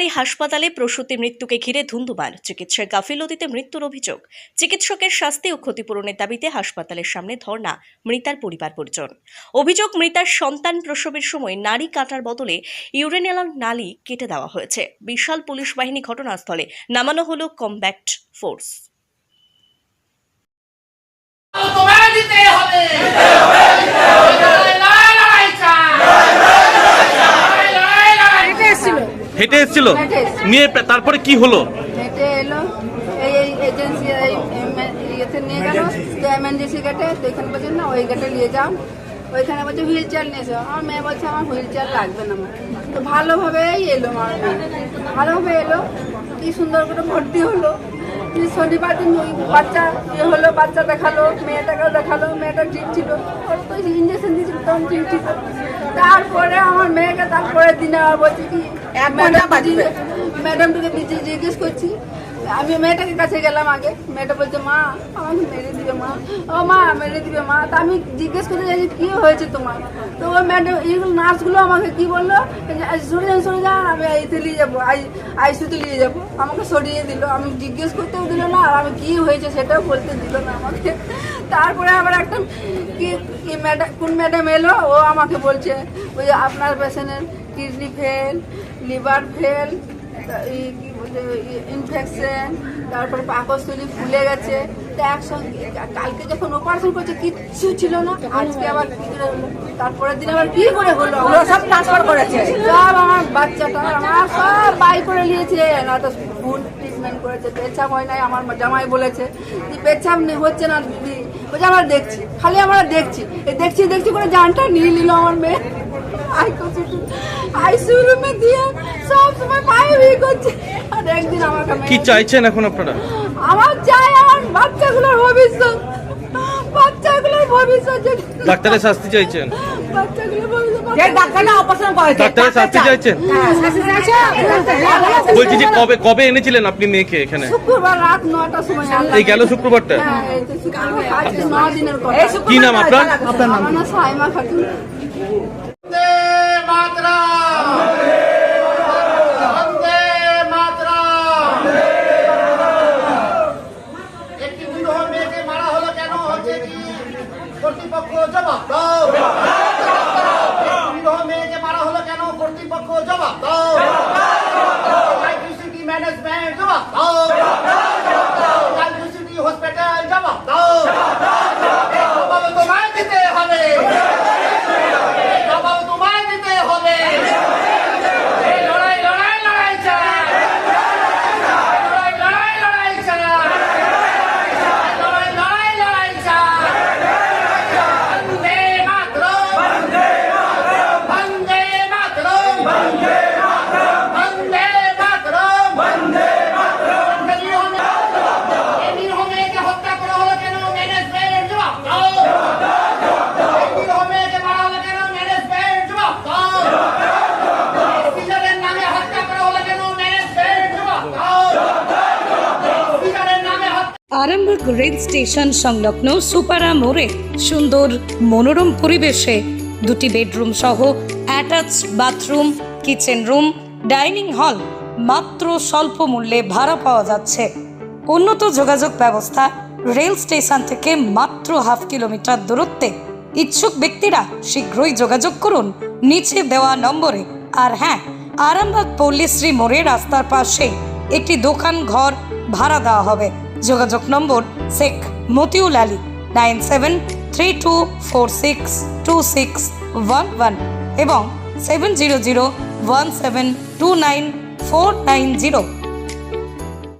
হাসপাতালে প্রসূতি মৃত্যুকে ঘিরে ধুন্ধুমার চিকিৎসার গাফিলতিতে মৃত্যুর অভিযোগ। চিকিৎসকের শাস্তি ও ক্ষতিপূরণের দাবিতে হাসপাতালের সামনে ধর্ণা, মৃতার পরিবার পরিজন। অভিযোগ, মৃতার সন্তান প্রসবের সময় নারী কাটার বদলে ইউরেনিয়াল নালী কেটে দেওয়া হয়েছে। বিশাল পুলিশ বাহিনী ঘটনাস্থলে নামানো হল কমব্যাক্ট ফোর্স। হেঁটে এসেছিল? নিয়ে তারপরে কি হলো? হেঁটে এলো এই এই এজেন্সি এই ইয়েতে নিয়ে গেল তো এমএনডিসি গেটে তো এখানে বলছেন না ওই গেটে নিয়ে যাও। ওইখানে বলছে হুইল চেয়ার নিয়ে এসো। আমার মেয়ে বলছে আমার হুইল চেয়ার লাগবে না আমার তো ভালোভাবেই এলো আমার ভালোভাবে এলো কি সুন্দর করে ভর্তি হলো। শনিবার দিন ওই বাচ্চা ইয়ে হলো বাচ্চা দেখাল মেয়েটাকেও দেখাল মেয়েটা ঠিক ছিল। ওর তো ইঞ্জেকশন ঠিক তারপরে আমার মেয়েকে তারপরে দিনে বলছে কি ম্যাডামটাকে জিজ্ঞেস করছি আমি মেয়েটাকে কাছে গেলাম আগে। মেয়েটা বলছে, মা, আমাকে মেরে দিবে, মা। ও মা, মেরে দিবে, মা। তা আমি জিজ্ঞেস করতে চাইছি, কি হয়েছে তোমার? তো ওই ম্যাডাম এইগুলো নার্সগুলো আমাকে কি বলল? সরে যান সরে যান, আমি এইতে নিয়ে যাব, আই আইসিউতে নিয়ে যাব। আমাকে সরিয়ে দিল। আমি জিজ্ঞেস করতেও দিল না, আর আমি কি হয়েছে সেটাও বলতে দিল না আমাকে। তারপরে আবার একটা কি কি ম্যাডাম কোন ম্যাডাম এলো? ও আমাকে বলছে, ওই আপনার পেশেন্টের কিডনি ফেল, লিভার ফেল এই কি বলে ইনফেকশন তারপরে পাকস্থলী ফুলে গেছে। তা একসঙ্গে কালকে যখন অপারেশন করছে কিচ্ছু ছিল না। আজকে আবার কি করে হলো তারপরের দিন আবার কি করে হলো? সব ট্রান্সফার করেছে। সব আমার বাচ্চাটা আমার সব বাই করে নিয়েছে। না তো ফুল ট্রিটমেন্ট করেছে পেচ্ছাপ হয় নাই আমার জামাই বলেছে। যে নে- হচ্ছে না দিদি। বলছে আমরা দেখছি খালি আমরা দেখছি। এই দেখছি দেখছি করে জানটা নিয়ে নিল আমার মেয়ে। আইসিউ দিয়ে সব সময় পায়ে বিয়ে করছে। আর একদিন আমাকে কি চাইছেন এখন আপনারা? আমার চাই আমার বাচ্চাগুলোর ভবিষ্যৎ। বাচ্চাগুলোর ভবিষ্যৎ ডাক্তারের শাস্তি চাইছেন? বাচ্চাগুলোর ভবিষ্যৎ যে ডাক্তারটা অপারেশন করেছে ডাক্তারের শাস্তি চাইছেন? বলছি যে কবে কবে এনেছিলেন আপনি মেয়েকে এখানে। এই গেল শুক্রবারটা? হ্যাঁ, এই তো শুক্রবার, আজকে ন দিনের কথা। এই শুক্রবার কি নাম আপনার? আপনার নাম আমার নাম সাইমা খাতুন বন্দে মাতরম বন্দে মাতরম একটি বিধবা মেয়েকে মারা হলো কেন হচ্ছে কি কর্তৃপক্ষ জবাব দাও। মেয়েকে মারা হলো কেন? কর্তৃপক্ষ জবাব দাও ইলেকট্রিসিটি ম্যানেজমেন্ট জবাব দাও ইলেকট্রিসিটি হসপিটাল জবাব দাও জবাব তোমায় দিতে হবে জবাব তোমায় দিতে হবে এই লড়াই লড়াই লড়াই চাই লড়াই লড়াই লড়াই চাই লড়াই লড়াই লড়াই চাই বন্দে মাতরম বন্দে মাতরম বন্দে মাতরম বন্দে মাতরম এই নির্মমেকে হত্যা করা হলো কেন ম্যানেজমেন্ট জবাব দাও এই নির্মমেকে মারা হলো কেন ম্যানেজমেন্ট জবাব দাও সিজারের নামে হত্যা করা হলো কেন ম্যানেজমেন্ট জবাব দাও সিজারের নামে হত্যা আরামবাগ রেল স্টেশন সংলগ্ন সুপারা মোড়ে সুন্দর মনোরম পরিবেশে দুটি বেডরুম সহ attach bathroom, kitchen room, dining hall মাত্র স্বল্প মূল্যে ভাড়া পাওয়া যাচ্ছে। উন্নত যোগাযোগ ব্যবস্থা রেল স্টেশন থেকে মাত্র হাফ কিলোমিটার দূরত্বে। ইচ্ছুক ব্যক্তিরা শীঘ্রই যোগাযোগ করুন। নিচে দেওয়া নম্বরে। আর হ্যাঁ আরামবাগ পল্লীশ্রী মোড়ে রাস্তার পাশে একটি দোকান ঘর ভাড়া দেওয়া হবে। যোগাযোগ number Sheikh Motiul Ali nine seven three two four six two six one one এবং seven zero zero one seven two nine four nine zero.